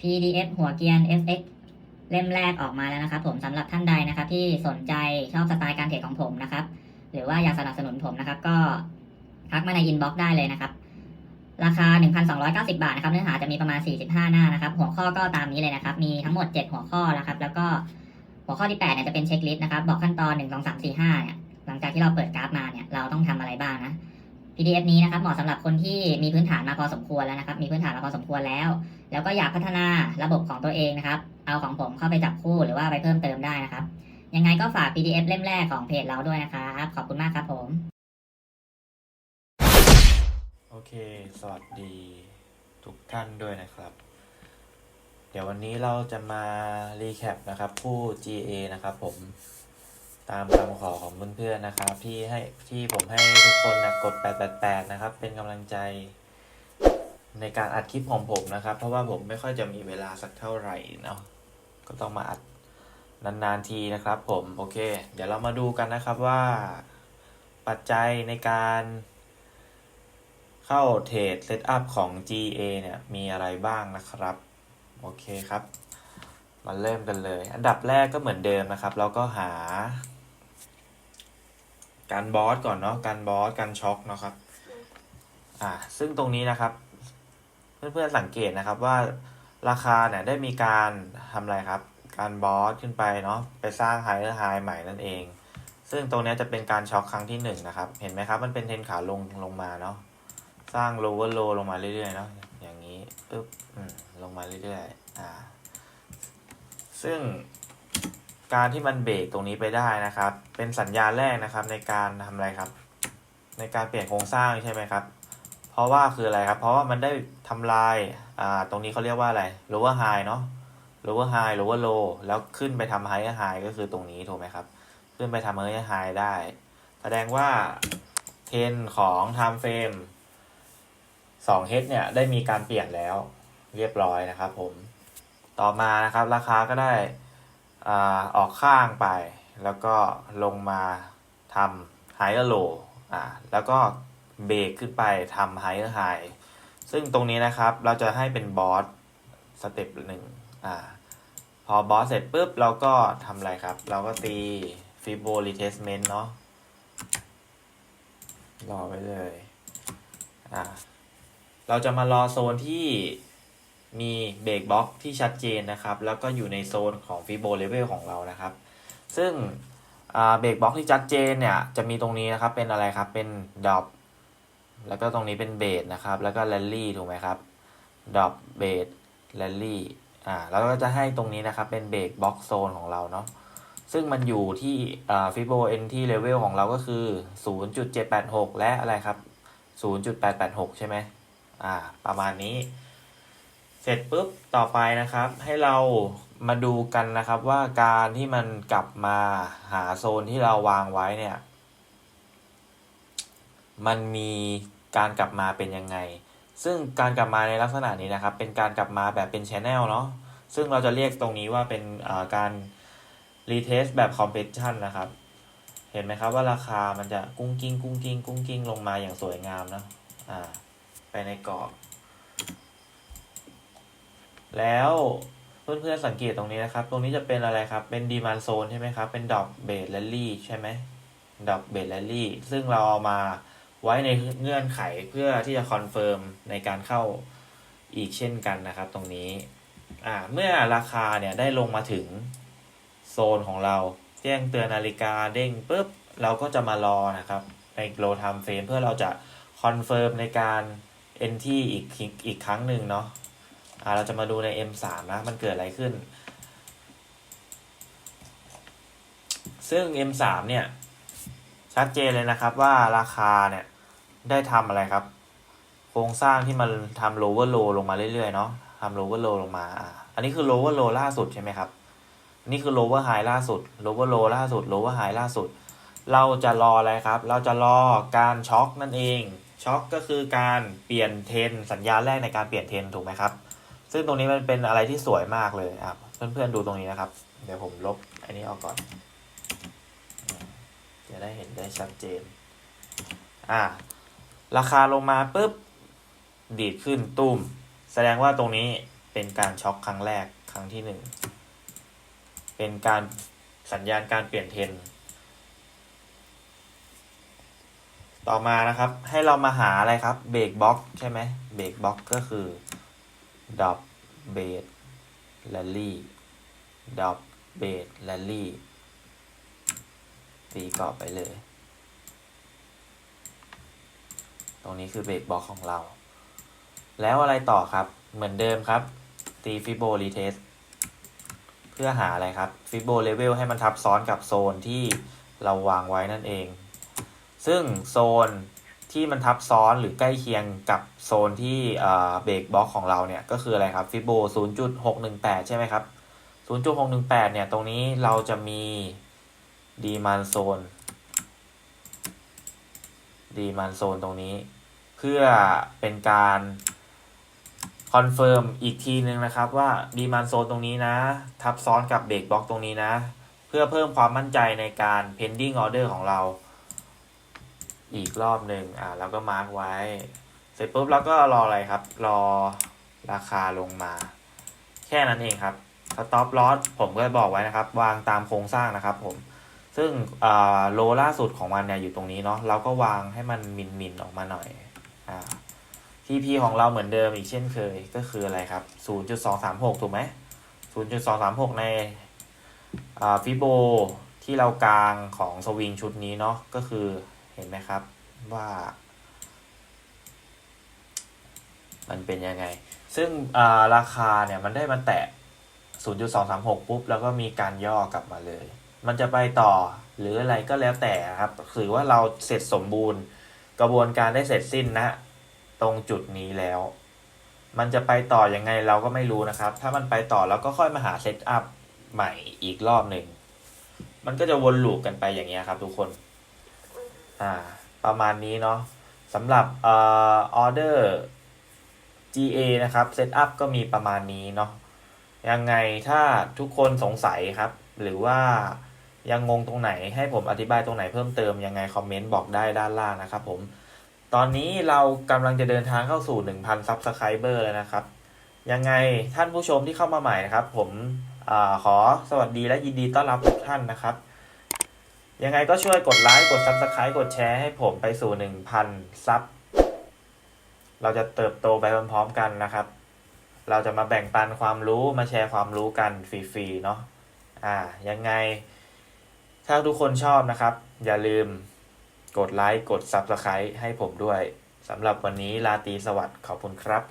PDF หัวเกียน FX เล่มแรกออกมาแล้วนะครับ ผมสำหรับท่านใดนะครับ ที่สนใจชอบสไตล์การเทรดของผมนะครับ หรือว่าอยากสนับสนุนผมนะครับ ก็ทักมาในอินบ็อกซ์ได้เลยนะครับ ราคา 1,290 บาทนะครับ เนื้อหาจะมีประมาณ 45 หน้านะครับ หัวข้อก็ตามนี้เลยนะครับ มีทั้งหมด 7 หัวข้อนะครับ แล้วก็หัวข้อที่ 8 เนี่ยจะเป็นเช็คลิสต์นะครับ บอกขั้นตอน 1 2 3 4 5 เนี่ย หลังจากที่เราเปิดกราฟมาเนี่ย เราต้องทำอะไรบ้างนะ PDF นี้นะครับเหมาะสำหรับคนที่มีพื้นฐานมาพอสมควรแล้วนะครับ มีพื้นฐานมาพอสมควรแล้ว แล้วก็อยากพัฒนาระบบของตัวเองนะครับ เอาของผมเข้าไปจับคู่หรือว่าไปเพิ่มเติมได้นะครับ ยังไงก็ฝาก PDF เล่มแรกของเพจเราด้วยนะครับ ขอบคุณมากครับผม โอเค สวัสดีทุกท่านด้วยนะครับ เดี๋ยววันนี้เราจะมารีแคปนะครับ คู่ GA นะครับผม ตามคำขอของเพื่อนๆนะครับ ที่ให้ที่ผมให้ทุกคนนะกด 888 นะครับ เป็นกำลังใจในการอัดคลิปของผมนะครับ เพราะว่าผมไม่ค่อยจะมีเวลาสักเท่าไหร่เนาะก็ต้องมาอัดนานๆทีนะครับ ผมโอเค เดี๋ยวเรามาดูกันนะครับว่า ปัจจัยในการเข้าเทรดเซตอัพของ GA เนี่ยมีอะไรบ้างนะครับ โอเคครับ มาเริ่มกันเลย อันดับแรกก็เหมือนเดิมนะครับ เราก็หา การบอสก่อนเนาะการบอสการช็อคเนาะครับ อ่า ซึ่งตรงนี้นะครับ เพื่อนๆสังเกตนะครับว่าราคาเนี่ยได้มีการทำอะไรครับ การบอสขึ้นไปเนาะไปสร้างไฮเออร์ไฮใหม่นั่นเอง ซึ่งตรงนี้จะเป็นการช็อคครั้งที่หนึ่งนะครับ เห็นไหมครับ มันเป็นเทนขาลงลงมาเนาะสร้าง lower low ลงมาเรื่อยๆเนาะอย่างนี้ปึ๊บลงมาเรื่อยๆอ่า ซึ่ง การที่มันเบรกตรงนี้ไปได้นะครับ เป็นสัญญาณแรกนะครับ ในการทำอะไรครับ ในการเปลี่ยนโครงสร้างใช่ไหมครับ เพราะว่าคืออะไรครับ เพราะว่ามันได้ทำลายอ่าตรงนี้เขาเรียกว่าอะไร lower high เนาะ lower high lower low แล้วขึ้นไปทำ higher high ก็คือตรงนี้ถูกไหมครับ ขึ้นไปทำ higher high ได้ แสดงว่าเทรนของ time frame สองเฮดเนี่ยได้มีการเปลี่ยนแล้วเรียบร้อยนะครับผม ต่อมานะครับราคาก็ได้ ออกข้างไป แล้วก็ลงมาทำไฮเออร์โลอ่าแล้วก็เบรกขึ้นไปทำไฮเออร์ไฮซึ่งตรงนี้นะครับเราจะให้เป็นบอสสเต็ปหนึ่งอ่าพอบอสเสร็จปุ๊บเราก็ทำอะไรครับ เราก็ตีฟิโบรีเทสเมนต์เนาะรอไว้เลยอ่าเราจะมารอโซนที่ มีเบรกบล็อกที่ชัดเจนนะครับ แล้วก็อยู่ในโซนของฟิโบเลเวลของเรานะครับ ซึ่งเบรกบล็อกที่ชัดเจนเนี่ยจะมีตรงนี้นะครับเป็นอะไรครับเป็นดอปแล้วก็ตรงนี้เป็นเบสนะครับ แล้วก็แรลลี่ถูกไหมครับดอปเบสแรลลี่อ่าแล้วก็จะให้ตรงนี้นะครับเป็นเบรกบล็อกโซนของเราเนาะซึ่งมันอยู่ที่ฟิโบเอนที่เลเวลของเราก็คือ 0.786 และอะไรครับ 0.886 ใช่ไหมอ่า ประมาณนี้ เสร็จปุ๊บต่อไปนะครับ ให้เรามาดูกันนะครับว่าการที่มันกลับมาหาโซนที่เราวางไว้เนี่ย มันมีการกลับมาเป็นยังไง ซึ่งการกลับมาในลักษณะนี้นะครับ เป็นการกลับมาแบบเป็น channel เนาะซึ่งเราจะเรียกตรงนี้ว่าเป็นการ retest แบบ competition นะครับ เห็นไหมครับว่าราคามันจะกุ้งกิ้งกุ้งกิ้งกุ้งกิ้งลงมาอย่างสวยงามนะอ่าไปในกรอบ แล้วเพื่อนๆสังเกตตรงนี้นะครับ ตรงนี้จะเป็นอะไรครับ เป็นดีมานโซนใช่ไหมครับ เป็นดอกเบสแลลี่ใช่ไหมดอกเบสแลลี่ ซึ่งเราเอามาไว้ในเงื่อนไขเพื่อที่จะคอนเฟิร์มในการเข้าอีกเช่นกันนะครับ ตรงนี้ อ่า เมื่อราคาเนี่ยได้ลงมาถึงโซนของเราแจ้งเตือนนาฬิกาเด้งปุ๊บ เราก็จะมารอนะครับ ในโลไทม์เฟรมเพื่อเราจะคอนเฟิร์มในการ NT อีกอีกครั้งหนึ่งเนาะ อ่าเราจะมาดูใน M3 นะ มันเกิดอะไรขึ้น ซึ่ง M3 เนี่ย ชัดเจนเลยนะครับว่าราคาเนี่ยได้ทำอะไรครับ โครงสร้างที่มันทำ lower low ลงมาเรื่อยๆเนาะทำ lower low ลงมาอ่าอันนี้คือ lower low ล่าสุดใช่ไหมครับ นี่คือ lower high ล่าสุด lower low ล่าสุด lower high ล่าสุด เราจะรออะไรครับ เราจะรอการช็อคนั่นเองช็อคก็คือการเปลี่ยนเทรนสัญญาณแรกในการเปลี่ยนเทรนถูกไหมครับ ซึ่งตรงนี้มันเป็นอะไรที่สวยมากเลยครับเพื่อนๆดูตรงนี้นะครับ เดี๋ยวผมลบอันนี้ออกก่อนจะได้เห็นได้ชัดเจน อ่า ราคาลงมาปุ๊บ ดีดขึ้นตุ้ม แสดงว่าตรงนี้เป็นการช็อกครั้งแรกครั้งที่หนึ่งเป็นการสัญญาณการเปลี่ยนเทรนต่อมานะครับ ให้เรามาหาอะไรครับเบรกบ็อกใช่ไหมเบรกบ็อกก็คือ ดอ p เบสแลลี่ดอ p เบสแลลี่ตีกรอบไปเลย ตรงนี้คือเบรกบ็อกของเรา แล้วอะไรต่อครับเหมือนเดิมครับ ตีฟิโบรีเทสเพื่อหาอะไรครับฟิโบเลเวลให้มันทับซ้อนกับโซนที่เราวางไว้นั่นเอง ซึ่งโซน ที่มันทับซ้อนหรือใกล้เคียงกับโซนที่เบรกบล็อกของเราเนี่ย ก็คืออะไรครับฟิโบ0.618 ใช่ไหมครับ 0.618 เนี่ย ตรงนี้เราจะมีดีมันโซนดีมันโซนตรงนี้ เพื่อเป็นการคอนเฟิร์มอีกทีนึงนะครับว่าดีมันโซนตรงนี้นะ ทับซ้อนกับเบรกบล็อกตรงนี้นะ เพื่อเพิ่มความมั่นใจในการ pending order ของเรา อีกรอบหนึ่งอ่าแล้วก็มาร์กไว้ เสร็จปุ๊บเราก็รออะไรครับ รอราคาลงมา แค่นั้นเองครับสต็อปลอสผมก็บอกไว้นะครับ วางตามโครงสร้างนะครับผม ซึ่งโลล่าสุดของมันเนี่ยอยู่ตรงนี้เนาะเราก็วางให้มันมินมินออกมาหน่อยอ่า TP ของเราเหมือนเดิมอีกเช่นเคยก็คืออะไรครับ 0.236 ถูกไหม 0.236 ในฟิโบที่เรากลางของสวิงชุดนี้เนาะก็คือ เห็นไหมครับว่า มันเป็นยังไง ซึ่งาราคาเนี่ยมันได้มันแตะ 0.236 ปุ๊บ แล้วก็มีการย่อกลับมาเลย มันจะไปต่อหรืออะไรก็แล้วแต่ครับถือว่าเราเสร็จสมบูรณ์ กระบวนการได้เสร็จสิ้นนะตรงจุดนี้แล้ว มันจะไปต่ออยังไงเราก็ไม่รู้นะครับ ถ้ามันไปต่อเราก็ค่อยมาหาเซตอัพใหม่อีกรอบหนึ่ง มันก็จะวนลูปกันไปอย่างเงี้ยครับทุกคน อ่าประมาณนี้เนาะสำหรับเอ่อออเดอร์ GA นะครับเซตอัพก็มีประมาณนี้เนาะยังไงถ้าทุกคนสงสัยครับ หรือว่ายังงงตรงไหนให้ผมอธิบายตรงไหนเพิ่มเติม ยังไงคอมเมนต์บอกได้ด้านล่างนะครับผมตอนนี้เรากำลังจะเดินทางเข้าสู่ 1,000 Subscriber แล้วนะครับ ยังไงท่านผู้ชมที่เข้ามาใหม่นะครับ ผมอาขอสวัสดีและยินดีต้อนรับทุกท่านนะครับ ยังไงก็ช่วยกดไลค์ กด Subscribe กดแชร์ให้ผมไปสู่ 1,000 ซับ เราจะเติบโตไปพร้อมๆกันนะครับ เราจะมาแบ่งปันความรู้มาแชร์ความรู้กันฟรีๆเนาะ อ่า ยังไง ถ้าทุกคนชอบนะครับ อย่าลืมกดไลค์ กด Subscribe ให้ผมด้วยสำหรับวันนี้ลาตีสวัสดิ์ขอบคุณครับ